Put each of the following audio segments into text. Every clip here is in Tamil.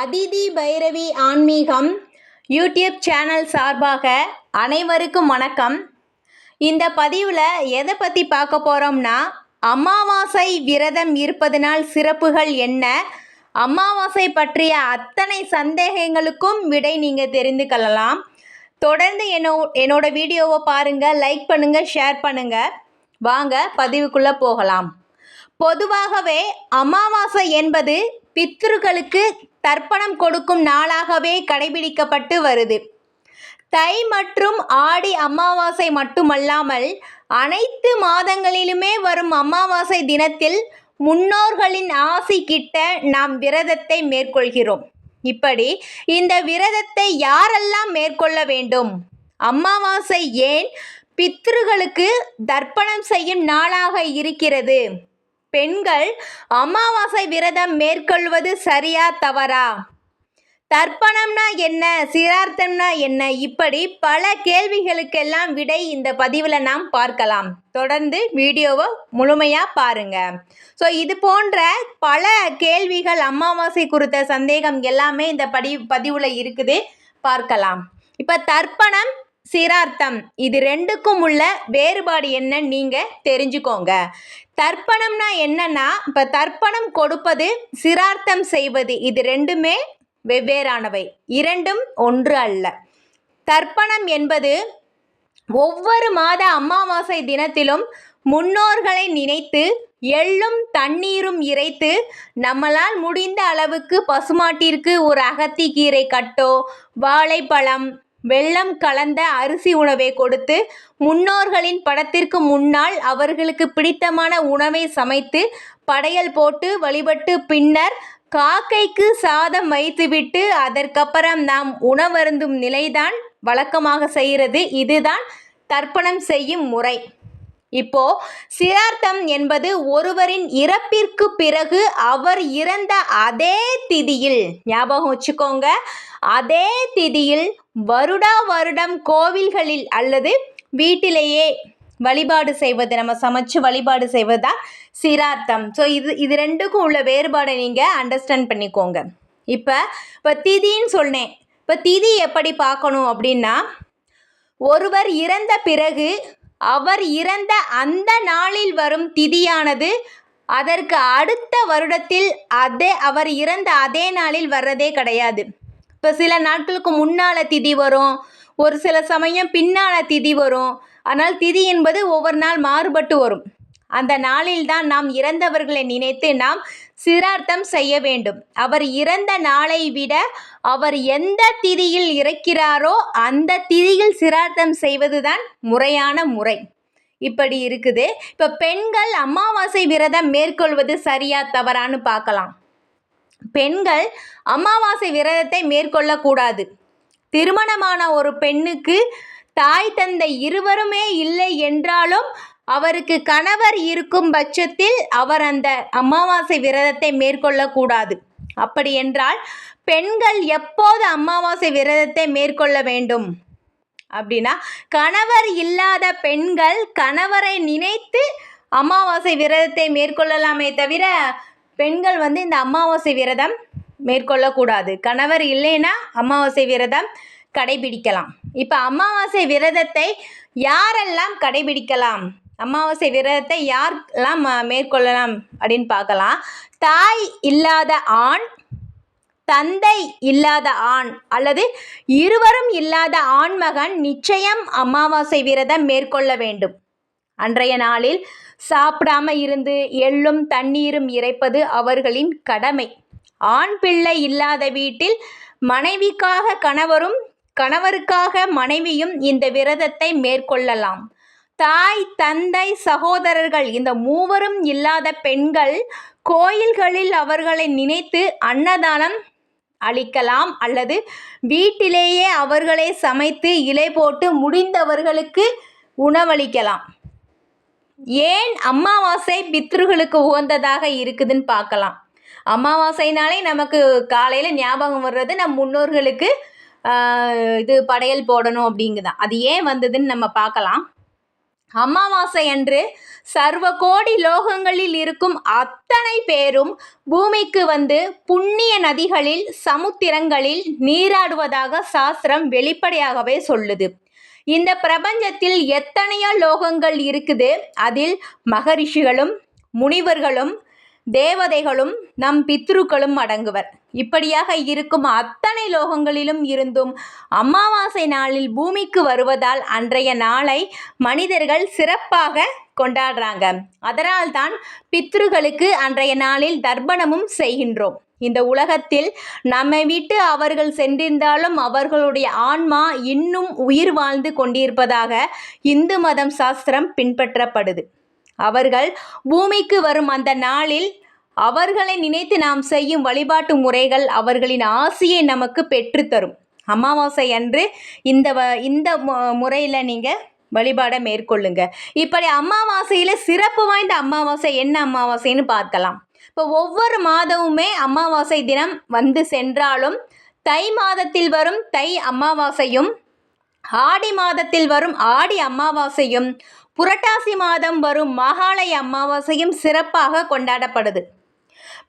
அதிதி பைரவி ஆன்மீகம் யூடியூப் சேனல் சார்பாக அனைவருக்கும் வணக்கம். இந்த பதிவில் எதை பற்றி பார்க்க போகிறோம்னா அமாவாசை விரதம் இருப்பதனால் சிறப்புகள் என்ன அமாவாசை பற்றிய அத்தனை சந்தேகங்களுக்கும் விடை நீங்கள் தெரிந்து கொள்ளலாம். தொடர்ந்து என்னோ என்னோட வீடியோவை பாருங்கள் லைக் பண்ணுங்கள் ஷேர் பண்ணுங்கள் வாங்க பதிவுக்குள்ளே போகலாம். பொதுவாகவே அமாவாசை என்பது பித்ருக்களுக்கு தர்ப்பணம் கொடுக்கும் நாளாகவே கடைபிடிக்கப்பட்டு வருது. தை மற்றும் ஆடி அமாவாசை மட்டுமல்லாமல் அனைத்து மாதங்களிலுமே வரும் அமாவாசை தினத்தில் முன்னோர்களின் ஆசி கிட்ட நாம் விரதத்தை மேற்கொள்கிறோம். இப்படி இந்த விரதத்தை யாரெல்லாம் மேற்கொள்ள வேண்டும்? அமாவாசை ஏன் பித்ருகளுக்கு தர்ப்பணம் செய்யும் நாளாக இருக்கிறது? பெண்கள் அமாவாசை விரதம் மேற்கொள்வது சரியா தவறா? தர்ப்பணம்னா என்ன? சிரார்த்தம்னா என்ன? இப்படி பல கேள்விகளுக்கெல்லாம் விடை இந்த பதிவில் நாம் பார்க்கலாம். தொடர்ந்து வீடியோவை முழுமையாக பாருங்க. ஸோ இது போன்ற பல கேள்விகள் அமாவாசை குறித்த சந்தேகம் எல்லாமே இந்த படி பதிவில் இருக்குது. பார்க்கலாம். இப்போ தர்ப்பணம் சிரார்த்தம். இது ரெண்டுக்கும் உள்ள வேறுபாடு என்ன நீங்கள் தெரிஞ்சுக்கோங்க. தர்ப்பணம்னா என்னன்னா இப்போ தர்ப்பணம் கொடுப்பது சிரார்த்தம் செய்வது இது ரெண்டுமே வெவ்வேறானவை. இரண்டும் ஒன்று அல்ல. தர்ப்பணம் என்பது ஒவ்வொரு மாத அமாவாசை தினத்திலும் முன்னோர்களை நினைத்து எள்ளும் தண்ணீரும் இறைத்து நம்மளால் முடிந்த அளவுக்கு பசுமாட்டிற்கு ஒரு அகத்திக்கீரை கட்டோ வாழைப்பழம் வெள்ளம் கலந்த அரிசி உணவை கொடுத்து முன்னோர்களின் படத்திற்கு முன்னால் அவர்களுக்கு பிடித்தமான உணவை சமைத்து படையல் போட்டு வழிபட்டு பின்னர் காக்கைக்கு சாதம் வைத்துவிட்டு அதற்கப்புறம் நாம் உணவருந்தும் நிலைதான் வழக்கமாக செய்கிறது. இதுதான் தர்ப்பணம் செய்யும் முறை. இப்போ சிரார்த்தம் என்பது ஒருவரின் இறப்பிற்கு பிறகு அவர் இறந்த அதே திதியில் ஞாபகம் வச்சுக்கோங்க அதே திதியில் வருடா வருடம் கோவில்களில் அல்லது வீட்டிலேயே வழிபாடு செய்வது நம்ம சமைச்சு வழிபாடு செய்வது தான் சிரார்த்தம். ஸோ இது இது ரெண்டுக்கும் உள்ள வேறுபாடை நீங்கள் அண்டர்ஸ்டாண்ட் பண்ணிக்கோங்க. இப்போ இப்போ திதின்னு சொன்னேன். இப்போ திதி எப்படி பார்க்கணும் அப்படின்னா ஒருவர் இறந்த பிறகு அவர் இறந்த அந்த நாளில் வரும் திதியானது. அதற்கு அடுத்த வருடத்தில் அதே அவர் இறந்த அதே நாளில் வர்றதே கிடையாது. இப்போ சில நாட்களுக்கு முன்னால் திதி வரும். ஒரு சில சமயம் பின்னால் திதி வரும். ஆனால் திதி என்பது ஒவ்வொரு நாள் மாறுபட்டு வரும். அந்த நாளில்தான் நாம் இறந்தவர்களை நினைத்து நாம் சிரார்த்தம் செய்ய வேண்டும். அவர் இறந்த நாளை விட அவர் எந்த திதியில் இறக்கிறாரோ அந்த திதியில் சிரார்த்தம் செய்வதுதான் முறையான முறை. இப்படி இருக்குது. இப்போ பெண்கள் அமாவாசை விரதம் மேற்கொள்வது சரியா தவறான்னு பார்க்கலாம். பெண்கள் அமாவாசை விரதத்தை மேற்கொள்ளக்கூடாது. திருமணமான ஒரு பெண்ணுக்கு தாய் தந்தை இருவருமே இல்லை என்றாலும் அவருக்கு கணவர் இருக்கும் பட்சத்தில் அவர் அந்த அமாவாசை விரதத்தை மேற்கொள்ளக்கூடாது. அப்படி என்றால் பெண்கள் எப்போது அமாவாசை விரதத்தை மேற்கொள்ள வேண்டும்? அப்படின்னா கணவர் இல்லாத பெண்கள் கணவரை நினைத்து அமாவாசை விரதத்தை மேற்கொள்ளலாமே தவிர பெண்கள் வந்து இந்த அமாவாசை விரதம் மேற்கொள்ளக்கூடாது. கணவர் இல்லைன்னா அமாவாசை விரதம் கடைபிடிக்கலாம். இப்போ அமாவாசை விரதத்தை யாரெல்லாம் கடைபிடிக்கலாம்? அமாவாசை விரதத்தை யாரெல்லாம் மேற்கொள்ளலாம் அப்படின்னு பார்க்கலாம். தாய் இல்லாத ஆண் தந்தை இல்லாத ஆண் அல்லது இருவரும் இல்லாத ஆண்மகன் நிச்சயம் அமாவாசை விரதம் மேற்கொள்ள வேண்டும். அன்றைய நாளில் சாப்பிடாம இருந்து எள்ளும் தண்ணீரும் இறைப்பது அவர்களின் கடமை. ஆண் பிள்ளை இல்லாத வீட்டில் மனைவிக்காக கணவரும் கணவருக்காக மனைவியும் இந்த விரதத்தை மேற்கொள்ளலாம். தாய் தந்தை சகோதரர்கள் இந்த மூவரும் இல்லாத பெண்கள் கோயில்களில் அவர்களை நினைத்து அன்னதானம் அளிக்கலாம் அல்லது வீட்டிலேயே அவர்களை சமைத்து இலை போட்டு முடிந்தவர்களுக்கு உணவளிக்கலாம். ஏன் அமாவாசை பித்ருகளுக்கு உகந்ததாக இருக்குதுன்னு பார்க்கலாம். அமாவாசைனாலே நமக்கு காலையில் ஞாபகம் வர்றது நம் முன்னோர்களுக்கு இது படையல் போடணும் அப்படிங்குதான். அது ஏன் வந்ததுன்னு நம்ம பார்க்கலாம். அமாவாசை அன்று சர்வ கோடி லோகங்களில் இருக்கும் அத்தனை பேரும் பூமிக்கு வந்து புண்ணிய நதிகளில் சமுத்திரங்களில் நீராடுவதாக சாஸ்திரம் வெளிப்படையாகவே சொல்லுது. இந்த பிரபஞ்சத்தில் எத்தனையோ லோகங்கள் இருக்குது. அதில் மகரிஷிகளும் முனிவர்களும் தேவதைகளும் நம் பித்ருக்களும் அடங்குவர். இப்படியாக இருக்கும் அத்தனை லோகங்களிலும் இருந்தும் அமாவாசை நாளில் பூமிக்கு வருவதால் அன்றைய நாளை மனிதர்கள் சிறப்பாக கொண்டாடுறாங்க. அதனால்தான் பித்ருகளுக்கு அன்றைய நாளில் தர்ப்பணமும் செய்கின்றோம். இந்த உலகத்தில் நம்மை விட்டு அவர்கள் சென்றிருந்தாலும் அவர்களுடைய ஆன்மா இன்னும் உயிர் வாழ்ந்து கொண்டிருப்பதாக இந்து மதம் சாஸ்திரம் பின்பற்றப்படுது. அவர்கள் பூமிக்கு வரும் அந்த நாளில் அவர்களை நினைத்து நாம் செய்யும் வழிபாட்டு முறைகள் அவர்களின் ஆசையை நமக்கு பெற்றுத்தரும். அமாவாசை அன்று இந்த வ இந்த முறையில் நீங்கள் வழிபாடை மேற்கொள்ளுங்க. இப்படி அமாவாசையில் சிறப்பு வாய்ந்த அமாவாசை என்ன அமாவாசைன்னு பார்க்கலாம். இப்போ ஒவ்வொரு மாதமுமே அமாவாசை தினம் வந்து சென்றாலும் தை மாதத்தில் வரும் தை அமாவாசையும் ஆடி மாதத்தில் வரும் ஆடி அமாவாசையும் புரட்டாசி மாதம் வரும் மகாலய அமாவாசையும் சிறப்பாக கொண்டாடப்படுது.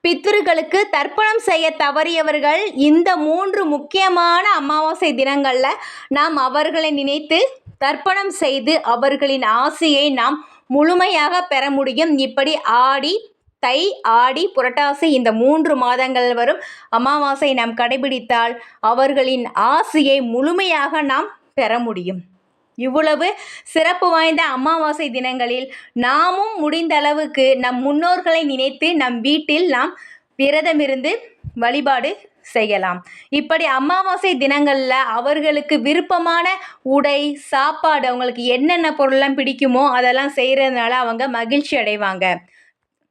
பித்திருக்களுக்கு தர்ப்பணம் செய்ய தவறியவர்கள் இந்த மூன்று முக்கியமான அமாவாசை தினங்களில் நாம் அவர்களை நினைத்து தர்ப்பணம் செய்து அவர்களின் ஆசையை நாம் முழுமையாக பெற முடியும். இப்படி ஆடி தை ஆடி புரட்டாசி இந்த மூன்று மாதங்கள் வரும் அமாவாசை நாம் கடைபிடித்தால் அவர்களின் ஆசையை முழுமையாக நாம் பெற முடியும். இவ்வளவு சிறப்பு வாய்ந்த அமாவாசை தினங்களில் நாமும் முடிந்த அளவுக்கு நம் முன்னோர்களை நினைத்து நம் வீட்டில் நாம் விரதமிருந்து வழிபாடு செய்யலாம். இப்படி அமாவாசை தினங்களில் அவர்களுக்கு விருப்பமான உடை சாப்பாடு அவங்களுக்கு என்னென்ன பொருள்லாம் பிடிக்குமோ அதெல்லாம் செய்கிறதுனால அவங்க மகிழ்ச்சி அடைவாங்க.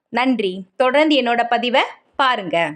நன்றி. தொடர்ந்து என்னோட பதிவை பாருங்கள்